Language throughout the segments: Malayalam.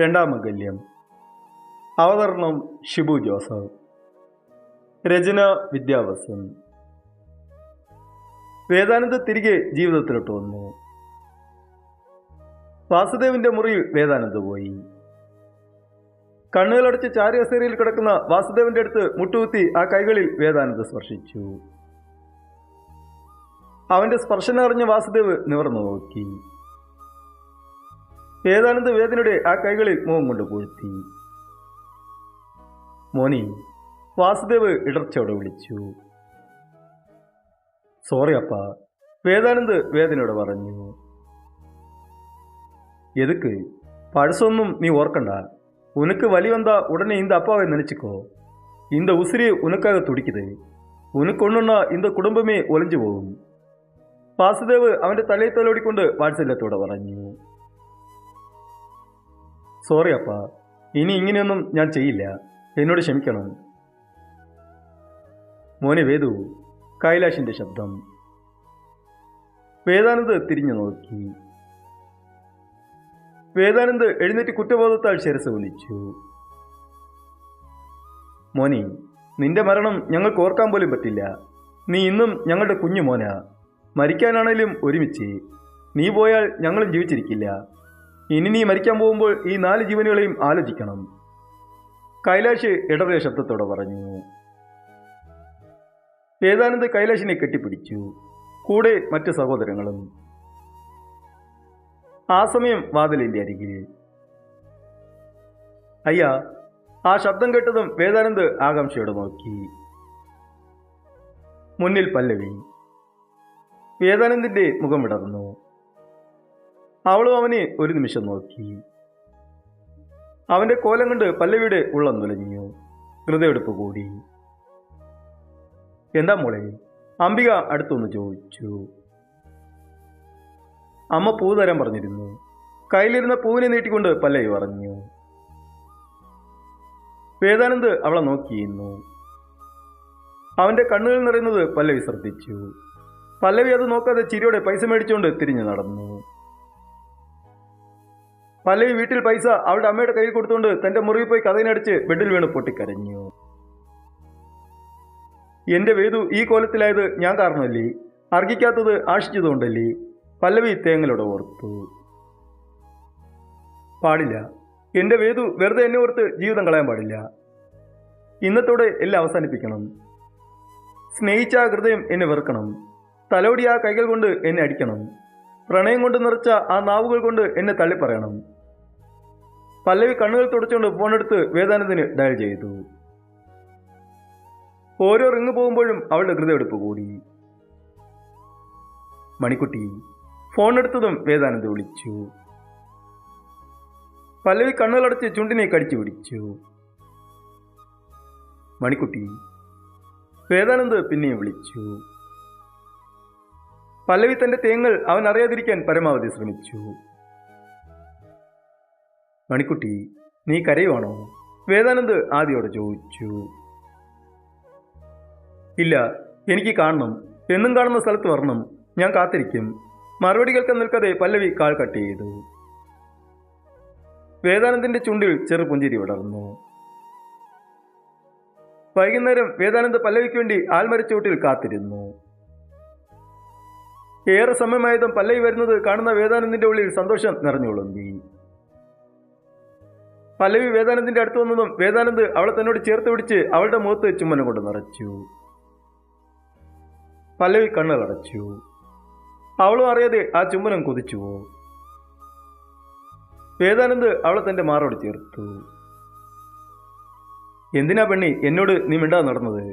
രണ്ടാം മംഗല്യം അവതരണം ഷിബു ജോസഫ്. രചന വിദ്യാവസൻ. വേദാനന്ദ തിരികെ ജീവിതത്തിലോട്ട് വന്നു. വാസുദേവിന്റെ മുറിയിൽ വേദാനന്ദ പോയി. കണ്ണുകളടച്ച് ചാരിയസേരയിൽ കിടക്കുന്ന വാസുദേവന്റെ അടുത്ത് മുട്ടുകുത്തി ആ കൈകളിൽ വേദാനന്ദ സ്പർശിച്ചു. അവന്റെ സ്പർശനം അറിഞ്ഞ വാസുദേവ് നിവർന്നു നോക്കി വേദാനന്ദ വേദനയുടെ ആ കൈകളിൽ മുഖം കൊണ്ട് പൂഴ്ത്തി മോനി വാസുദേവ് ഇടർച്ചയോടെ വിളിച്ചു സോറി അപ്പ വേദാനന്ദ് വേദനയോടെ പറഞ്ഞു എതുക്ക് പഴസൊന്നും നീ ഓർക്കണ്ട ഉനക്ക് വലി വന്ന ഉടനെ இந்த அப்பாவை நினைச்சுக்கோ இந்த உசிரி உனக்காக துடிக்குது உனக்கு ஒண்ணுன்னா இந்த കുടുംബമേ ഒലിഞ്ഞു പോകും വാസുദേവ് അവന്റെ തലയിൽ തലോടിക്കൊണ്ട് വാത്സല്യത്തോടെ പറഞ്ഞു സോറി അപ്പ. ഇനി ഇങ്ങനെയൊന്നും ഞാൻ ചെയ്യില്ല. എന്നോട് ക്ഷമിക്കണം. മോനെ വേദു കൈലാഷിന്റെ ശബ്ദം. വേദാനന്ദ് തിരിഞ്ഞു നോക്കി. വേദാനന്ദ് എഴുന്നേറ്റ് കുറ്റബോധത്താൽ ശിരസ് വിളിച്ചു മോനി നിന്റെ മരണം ഞങ്ങൾക്ക് ഓർക്കാൻ പോലും പറ്റില്ല. നീ ഇന്നും ഞങ്ങളുടെ കുഞ്ഞു മോന. മരിക്കാനാണേലും ഒരുമിച്ച്. നീ പോയാൽ ഞങ്ങളും ജീവിച്ചിരിക്കില്ല. ഇനി നീ മരിക്കാൻ പോകുമ്പോൾ ഈ നാല് ജീവനുകളെയും ആലോചിക്കണം. കൈലാഷ് ഇടറിയ ശബ്ദത്തോടെ പറഞ്ഞു. വേദാനന്ദ് കൈലാഷിനെ കെട്ടിപ്പിടിച്ചു. കൂടെ മറ്റു സഹോദരങ്ങളും. ആ സമയം വാതിലിന്റെ അരികിൽ. അയ്യാ ആ ശബ്ദം കേട്ടതും വേദാനന്ദ് ആകാംക്ഷയോട് നോക്കി. മുന്നിൽ പല്ലവി. വേദാനന്ദിന്റെ മുഖം വിടർന്നു. അവളും അവനെ ഒരു നിമിഷം നോക്കി. അവന്റെ കോലം കണ്ട് പല്ലവിയുടെ ഉള്ളം നുലഞ്ഞു. ഹൃദയെടുപ്പ് കൂടി. എന്താ മോളെ? അംബിക അടുത്തൊന്ന് ചോദിച്ചു. അമ്മ പൂ തരാൻ പറഞ്ഞിരുന്നു. കയ്യിലിരുന്ന പൂവിനെ നീട്ടിക്കൊണ്ട് പല്ലവി പറഞ്ഞു. വേദാനന്ദ് അവളെ നോക്കിയിരുന്നു അവന്റെ കണ്ണുകൾ നിറയുന്നത് പല്ലവി ശ്രദ്ധിച്ചു. പല്ലവി അത് നോക്കാതെ ചിരിയോടെ പൈസ മേടിച്ചുകൊണ്ട് തിരിഞ്ഞു നടന്നു. പല്ലവി വീട്ടിൽ പൈസ അവളുടെ അമ്മയുടെ കയ്യിൽ കൊടുത്തുകൊണ്ട് തന്റെ മുറിയിൽ പോയി കഥയിനടിച്ച് ബെഡിൽ വീണ് പൊട്ടിക്കരഞ്ഞു. എന്റെ വേദു ഈ കോലത്തിലായത് ഞാൻ കാരണമല്ലേ? അർഹിക്കാത്തത് ആശിച്ചതുകൊണ്ടല്ലേ പല്ലവി തേങ്ങലോടെ ഓർത്തു. പാടില്ല. എന്റെ വേദു വെറുതെ എന്നെ ഓർത്ത് ജീവിതം കളയാൻ പാടില്ല. ഇന്നത്തോടെ എല്ലാം അവസാനിപ്പിക്കണം. സ്നേഹിച്ച ആ ഹൃദയം എന്നെ വെറുക്കണം. തലോടി ആ കൈകൾ കൊണ്ട് എന്നെ അടിക്കണം. പ്രണയം കൊണ്ട് നിറച്ച ആ നാവുകൾ കൊണ്ട് എന്നെ തള്ളിപ്പറയണം. പല്ലവി കണ്ണുകൾ തുടച്ചുകൊണ്ട് ഫോണെടുത്ത് വേദാനന്ദിന് ഡയൽ ചെയ്തു. ഓരോ റിങ് പോകുമ്പോഴും അവളുടെ ഹൃദയെടുപ്പ് കൂടി. മണിക്കുട്ടി ഫോൺ എടുത്തതും വേദാനന്ദ് വിളിച്ചു. പല്ലവി കണ്ണുകളടച്ച് ചുണ്ടിനെ കടിച്ചു പിടിച്ചു. മണിക്കുട്ടി വേദാനന്ദ് പിന്നെയും വിളിച്ചു. പല്ലവി തന്റെ തേങ്ങൾ അവൻ അറിയാതിരിക്കാൻ പരമാവധി ശ്രമിച്ചു. മണിക്കുട്ടി നീ കരയുവാണോ? വേദാനന്ദ് ആദ്യോടെ ചോദിച്ചു. ഇല്ല എനിക്ക് കാണണം. എന്നും കാണുന്ന സ്ഥലത്ത് വരണം. ഞാൻ കാത്തിരിക്കും. മറുപടി കേൾക്കാൻ നിൽക്കാതെ പല്ലവി കാൽ കട്ട് ചെയ്തു. വേദാനന്ദിന്റെ ചുണ്ടിൽ ചെറു പുഞ്ചിരി വിടർന്നു. വൈകുന്നേരം വേദാനന്ദ് പല്ലവിക്ക് വേണ്ടി ആൽമരച്ചൂട്ടിൽ കാത്തിരുന്നു. ഏറെ സമയമായതും പല്ലവി വരുന്നത് കാണുന്ന വേദാനന്ദിന്റെ ഉള്ളിൽ സന്തോഷം നിറഞ്ഞുകൊള്ളുന്തി പല്ലവി വേദാനന്ദിന്റെ അടുത്ത് വന്നതും വേദാനന്ദ് അവളെ തന്നോട് ചേർത്ത് പിടിച്ച് അവളുടെ മുഖത്ത് ചുമ്മനം കൊണ്ട് നിറച്ചു. പല്ലവി കണ്ണുകളടച്ചു അവളും അറിയാതെ ആ ചുമ്മനം കൊതിച്ചു. വേദാനന്ദ് അവളെ തന്റെ മാറോട് ചേർത്തു. എന്തിനാ പെണ്ണി എന്നോട് നീ മിണ്ടാ നടന്നത്?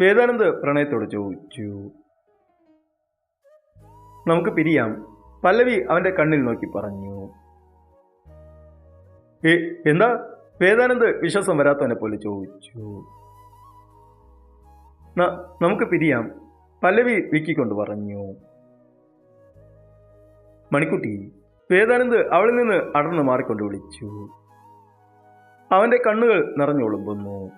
വേദാനന്ദ് പ്രണയത്തോട് ചോദിച്ചു. നമുക്ക് പിരിയാം പല്ലവി അവന്റെ കണ്ണിൽ നോക്കി പറഞ്ഞു. എന്താ? വേദാനന്ദ് വിശ്വാസം വരാത്തവനെ പോലെ ചോദിച്ചു. "ന- നമുക്ക് പിരിയാം. പല്ലവി വിക്കിക്കൊണ്ട് പറഞ്ഞു. മണിക്കുട്ടി വേദാനന്ദ് അവളിൽ നിന്ന് അടർന്നു മാറിക്കൊണ്ട് വിളിച്ചു. അവന്റെ കണ്ണുകൾ നിറഞ്ഞൊളുമ്പുന്നു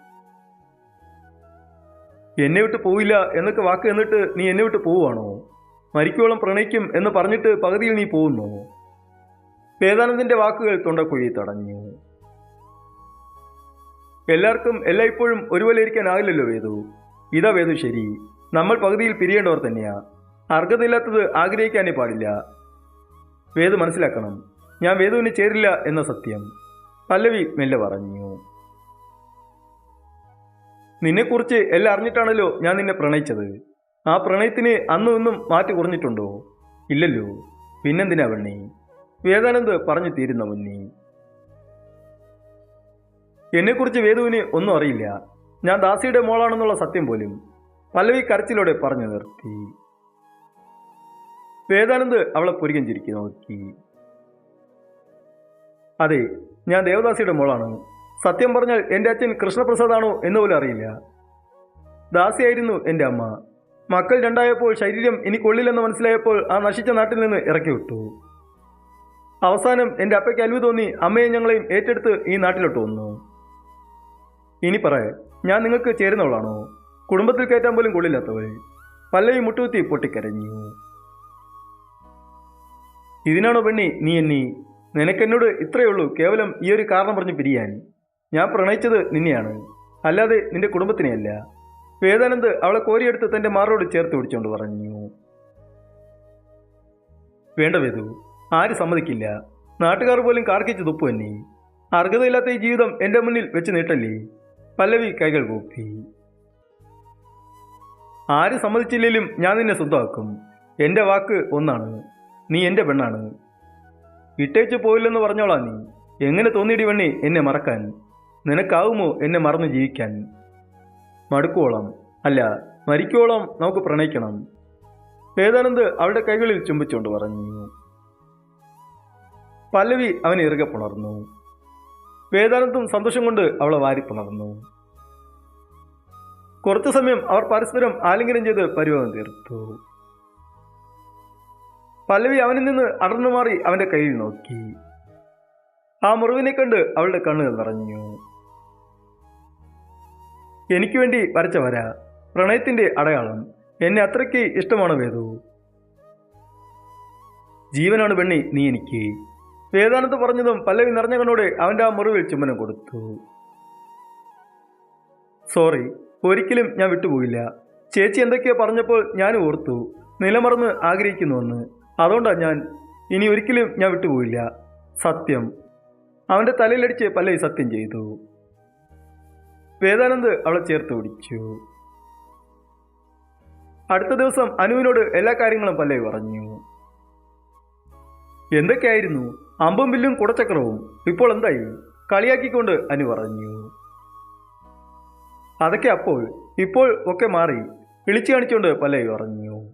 എന്നെ വിട്ട് പോവില്ല എന്നൊക്കെ വാക്ക് എന്നിട്ട് നീ എന്നെ വിട്ട് പോവുകയാണോ? മരിക്കോളം പ്രണയിക്കും എന്ന് പറഞ്ഞിട്ട് പകുതിയിൽ നീ പോകുന്നു. വേദാനന്ദിന്റെ വാക്കുകൾ തൊണ്ടക്കുഴി തടഞ്ഞു. എല്ലാവർക്കും എല്ലായ്പ്പോഴും ഒരുപോലെ ഇരിക്കാനാകില്ലല്ലോ വേദു. ഇതാ വേദു ശരി. നമ്മൾ പകുതിയിൽ പിരിയേണ്ടവർ തന്നെയാ. അർഹതയില്ലാത്തത് ആഗ്രഹിക്കാനേ പാടില്ല. വേദു മനസ്സിലാക്കണം. ഞാൻ വേദുവിന് ചേരില്ല എന്ന സത്യം. പല്ലവി മെല്ലെ പറഞ്ഞു. നിന്നെക്കുറിച്ച് എല്ലാം അറിഞ്ഞിട്ടാണല്ലോ ഞാൻ നിന്നെ പ്രണയിച്ചത്. ആ പ്രണയത്തിന് അന്നും ഇന്നും മാറ്റി കുറഞ്ഞിട്ടുണ്ടോ? ഇല്ലല്ലോ. പിന്നെന്തിനാ വെണ്ണി വേദാനന്ദ് പറഞ്ഞു തീരുന്ന മുന്നി എന്നെക്കുറിച്ച് വേദുവിന് ഒന്നും അറിയില്ല. ഞാൻ ദാസിയുടെ മോളാണെന്നുള്ള സത്യം പോലും പല്ലവി കരച്ചിലോടെ പറഞ്ഞു നിർത്തി. വേദാനന്ദ് അവളെ പുരികം ചിരിക്കി നോക്കി. അതെ ഞാൻ ദേവദാസിയുടെ മോളാണ്. സത്യം പറഞ്ഞാൽ എന്റെ അച്ഛൻ കൃഷ്ണപ്രസാദാണോ എന്ന് പോലും അറിയില്ല. ദാസിയായിരുന്നു എന്റെ അമ്മ. മക്കൾ രണ്ടായപ്പോൾ ശരീരം ഇനി കൊള്ളില്ലെന്ന് മനസ്സിലായപ്പോൾ ആ നശിച്ച നാട്ടിൽ നിന്ന് ഇറക്കി വിട്ടു അവസാനം എന്റെ അപ്പയ്ക്ക് അലിവ് തോന്നി. അമ്മയെ ഞങ്ങളെയും ഏറ്റെടുത്ത് ഈ നാട്ടിലോട്ട് വന്നു. ഇനി പറയേ ഞാൻ നിങ്ങൾക്ക് ചേരുന്നവളാണോ? കുടുംബത്തിൽ കയറ്റാൻ പോലും കൊള്ളില്ലാത്തവൾ. പല്ലവി മുട്ടുകുത്തി പൊട്ടിക്കരഞ്ഞു. ഇതിനാണോ പെണ്ണി നീ എന്നീ നിനക്കെന്നോട് ഇത്രയേ ഉള്ളൂ. കേവലം ഈ ഒരു കാരണം പറഞ്ഞ് പിരിയാൻ. ഞാൻ പ്രണയിച്ചത് നിന്നെയാണ്. അല്ലാതെ നിന്റെ കുടുംബത്തിനെയല്ല. വേദാനന്ദ് അവളെ കോരിയെടുത്ത് തന്റെ മാറോട് ചേർത്ത് പിടിച്ചുകൊണ്ട് പറഞ്ഞു. വേണ്ട വേദു ആര് സമ്മതിക്കില്ല? നാട്ടുകാർ പോലും കാർക്കിച്ച് തുപ്പു തന്നെ അർഹതയില്ലാത്ത ഈ ജീവിതം എന്റെ മുന്നിൽ വെച്ച് നീട്ടല്ലേ? പല്ലവി കൈകൾ കൂപ്പി. ആര് സമ്മതിച്ചില്ലെങ്കിലും ഞാൻ നിന്നെ സ്വന്തമാക്കും. എന്റെ വാക്ക് ഒന്നാണ്. നീ എന്റെ പെണ്ണാണ്. ഇട്ടേച്ച് പോയില്ലെന്ന് പറഞ്ഞോളാ നീ. എങ്ങനെ തോന്നിയിടി വണ്ണി എന്നെ മറക്കാൻ? നിനക്കാവുമോ എന്നെ മറന്നു ജീവിക്കാൻ? മടുക്കോളം അല്ല മരിക്കോളം നമുക്ക് പ്രണയിക്കണം. വേദാനന്ദ് അവളുടെ കൈകളിൽ ചുംബിച്ചുകൊണ്ട് പറഞ്ഞു. പല്ലവി അവൻ ഇറുകെ പുണർന്നു. വേദാനന്ദും സന്തോഷം കൊണ്ട് അവളെ വാരി പുണർന്നു. കുറച്ചു സമയം അവർ പരസ്പരം ആലിംഗനം ചെയ്ത് പരിഭവം തീർത്തു. പല്ലവി അവനിൽ നിന്ന് അടർന്നു മാറി അവന്റെ കയ്യിൽ നോക്കി. ആ മുറിവിനെ കണ്ട് അവളുടെ കണ്ണുകൾ നിറഞ്ഞു. എനിക്ക് വേണ്ടി വരച്ച വര പ്രണയത്തിന്റെ അടയാളം. എന്നെ അത്രയ്ക്ക് ഇഷ്ടമാണ് വേദു? ജീവനാണ് പെണ്ണി നീ എനിക്ക്. വേദാനത്ത് പറഞ്ഞതും പല്ലവി നിറഞ്ഞ കണ്ണോടെ അവന്റെ ആ മുറിവിൽ ചുമനം കൊടുത്തു. സോറി ഒരിക്കലും ഞാൻ വിട്ടുപോയില്ല. ചേച്ചി എന്തൊക്കെയോ പറഞ്ഞപ്പോൾ ഞാൻ ഓർത്തു. നിലമറന്ന് ആഗ്രഹിക്കുന്നുവെന്ന്. അതുകൊണ്ടാണ് ഞാൻ ഇനി ഒരിക്കലും ഞാൻ വിട്ടുപോയില്ല. സത്യം. അവന്റെ തലയിലടിച്ച് പല്ലവി സത്യം ചെയ്തു. വേദാനന്ദ് അവളെ ചേർത്ത് പിടിച്ചു. അടുത്ത ദിവസം അനുവിനോട് എല്ലാ കാര്യങ്ങളും പല്ലവി പറഞ്ഞു. എന്തൊക്കെയായിരുന്നു? അമ്പും വില്ലും കുടച്ചക്രവും. ഇപ്പോൾ എന്തായി? കളിയാക്കിക്കൊണ്ട് അനു പറഞ്ഞു. അതൊക്കെ അപ്പോൾ ഇപ്പോൾ ഒക്കെ മാറി. വിളിച്ചു കാണിച്ചുകൊണ്ട് പല്ലവി പറഞ്ഞു.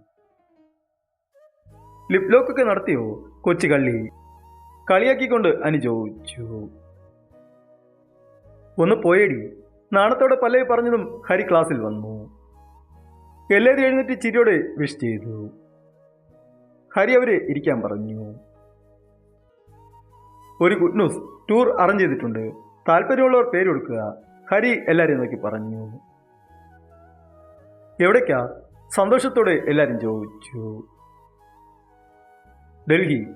ലിപ് ലോക്കൊക്കെ നടത്തിയോ കൊച്ചു കള്ളി? കളിയാക്കിക്കൊണ്ട് അനു ചോദിച്ചു. ഒന്ന് പോയടി. നാണത്തോടെ പല്ലവി പറഞ്ഞതും ഹരി ക്ലാസ്സിൽ വന്നു. എല്ലാവരും എഴുന്നേറ്റ് ചിരിയോടെ വിഷ് ചെയ്തു. ഹരി അവരെ ഇരിക്കാൻ പറഞ്ഞു. ഒരു ഗുഡ് ന്യൂസ് ടൂർ അറേഞ്ച് ചെയ്തിട്ടുണ്ട്. താല്പര്യമുള്ളവർ പേര് കൊടുക്കുക. ഹരി എല്ലാവരെയും നോക്കി പറഞ്ഞു. എവിടേക്കാ? സന്തോഷത്തോടെ എല്ലാവരും ചോദിച്ചു. ഡൽഹി.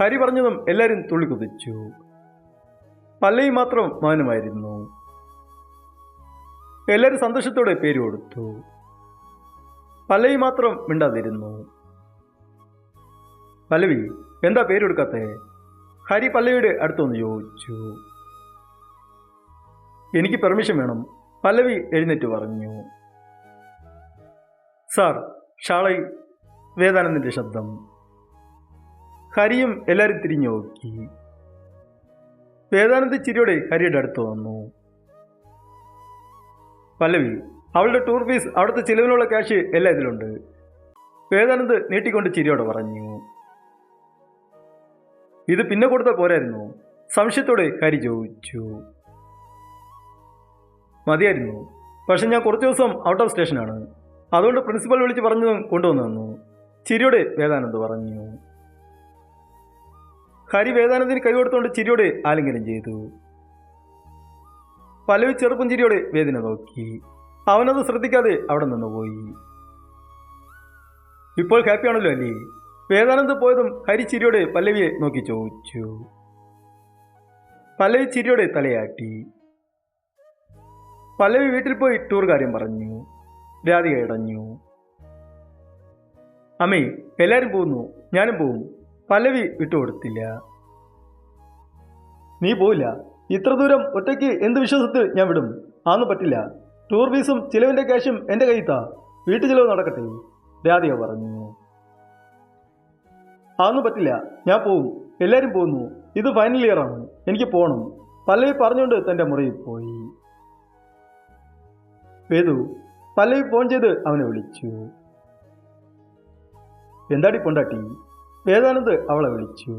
ഹരി പറഞ്ഞതും എല്ലാവരും തുള്ളിക്കുതിച്ചു പല്ലവി മാത്രം മൗനമായിരുന്നു. എല്ലാവരും സന്തോഷത്തോടെ പേര് കൊടുത്തു. പല്ലവി മാത്രം മിണ്ടാതിരുന്നു. പല്ലവി എന്താ പേര് കൊടുക്കാത്തേ? ഹരി പല്ലവിയുടെ അടുത്തൊന്ന് ചോദിച്ചു. എനിക്ക് പെർമിഷൻ വേണം പല്ലവി എഴുന്നേറ്റ് പറഞ്ഞു. സാർ ഷാളൈ വേദാനന്ദന്റെ ശബ്ദം. ഹരിയും എല്ലാവരും തിരിഞ്ഞു നോക്കി. വേദാനന്ദ ചിരിയോടെ ഹരിയുടെ അടുത്ത് വന്നു. പല്ലവി അവളുടെ ടൂർ ഫീസ് അവിടുത്തെ ചിലവിനുള്ള ക്യാഷ് എല്ലാ ഇതിലുണ്ട് വേദാനന്ദ് നീട്ടിക്കൊണ്ട് ചിരിയോടെ പറഞ്ഞു. ഇത് പിന്നെ കൊടുത്താൽ പോരായിരുന്നു. സംശയത്തോടെ ഹരി ചോദിച്ചു. മതിയായിരുന്നു. പക്ഷെ ഞാൻ കുറച്ച് ദിവസം ഔട്ട് ഓഫ് സ്റ്റേഷനാണ് അതുകൊണ്ട് പ്രിൻസിപ്പൽ വിളിച്ച് പറഞ്ഞതും കൊണ്ടുവന്നു തന്നു. ചിരിയോടെ വേദാനന്ദ് പറഞ്ഞു. ഹരി വേദാനന്ദിന് കൈ കൊടുത്തുകൊണ്ട് ചിരിയോടെ ആലിംഗനം ചെയ്തു. പലവി ചെറുപ്പം ചിരിയോടെ വേദന നോക്കി. അവനത് ശ്രദ്ധിക്കാതെ അവിടെ നിന്ന് പോയി. ഇപ്പോൾ ഹാപ്പിയാണല്ലോ അല്ലേ? വേദാനന്ദ് പോയതും ഹരി ചിരിയോടെ പല്ലവിയെ നോക്കി ചോദിച്ചു. പല്ലവി ചിരിയോടെ തലയാട്ടി. പല്ലവി വീട്ടിൽ പോയി ടൂർ കാര്യം പറഞ്ഞു. രാധിക ഇടഞ്ഞു. അമ്മേ എല്ലാവരും പോകുന്നു. ഞാനും പോവും. പല്ലവി വിട്ടുകൊടുത്തില്ല നീ പോവില്ല? ഇത്ര ദൂരം ഒറ്റയ്ക്ക് എന്ത് വിശ്വാസത്തിൽ ഞാൻ വിടും? ആന്ന് പറ്റില്ല. ടൂർ ഫീസും ചിലവിന്റെ ക്യാഷും എന്റെ കയ്യിത്താ വീട്ടു ചിലവ് നടക്കട്ടെ? രാധിക പറഞ്ഞു. ആന്ന് പറ്റില്ല. ഞാൻ പോകും എല്ലാവരും പോകുന്നു ഇത് ഫൈനൽ ഇയർ ആണ്. എനിക്ക് പോകണം പല്ലവി പറഞ്ഞുകൊണ്ട് തന്റെ മുറിയിൽ പോയി. വേദു പല്ലവി ഫോൺ ചെയ്ത് അവനെ വിളിച്ചു. എന്താടി പൊണ്ടാട്ടി? വേദാനന്ദ് അവളെ വിളിച്ചു.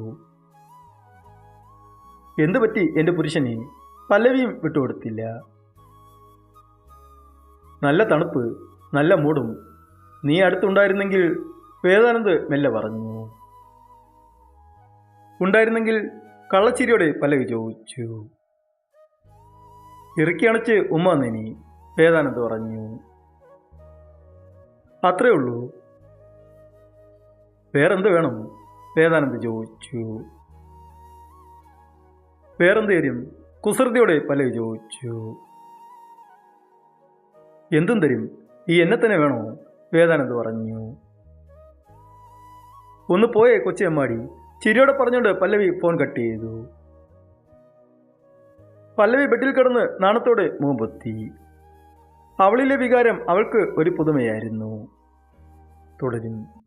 എന്തു പറ്റി എന്റെ പുരുഷനെ? പല്ലവിയും വിട്ടുകൊടുത്തില്ല നല്ല തണുപ്പ് നല്ല മൂടും. നീ അടുത്തുണ്ടായിരുന്നെങ്കിൽ വേദാനന്ദ് മെല്ലെ പറഞ്ഞു. ഉണ്ടായിരുന്നെങ്കിൽ കള്ളച്ചിരിയോടെ പല്ലവി ചോദിച്ചു. ഇറക്കി അണച്ച് ഉമ്മ നനി വേദാനത്ത് പറഞ്ഞു. അത്രേ ഉള്ളൂ. വേറെന്ത് വേണം? വേദാനന്ദ് ചോദിച്ചു. വേറെന്ത് തരും കുസൃതിയോടെ പല്ലവി ചോദിച്ചു. എന്തും തരും. ഈ എന്നെ തന്നെ വേണോ? വേദാനന്ദ് പറഞ്ഞു. ഒന്ന് പോയേ കൊച്ചിയമ്മാടി ചിരിയോടെ പറഞ്ഞുകൊണ്ട് പല്ലവി ഫോൺ കട്ട് ചെയ്തു. പല്ലവി ബെഡിൽ കിടന്ന് നാണത്തോടെ മുഖം അവളിലെ വികാരം അവൾക്ക് ഒരു പുതുമയായിരുന്നു. തുടരും.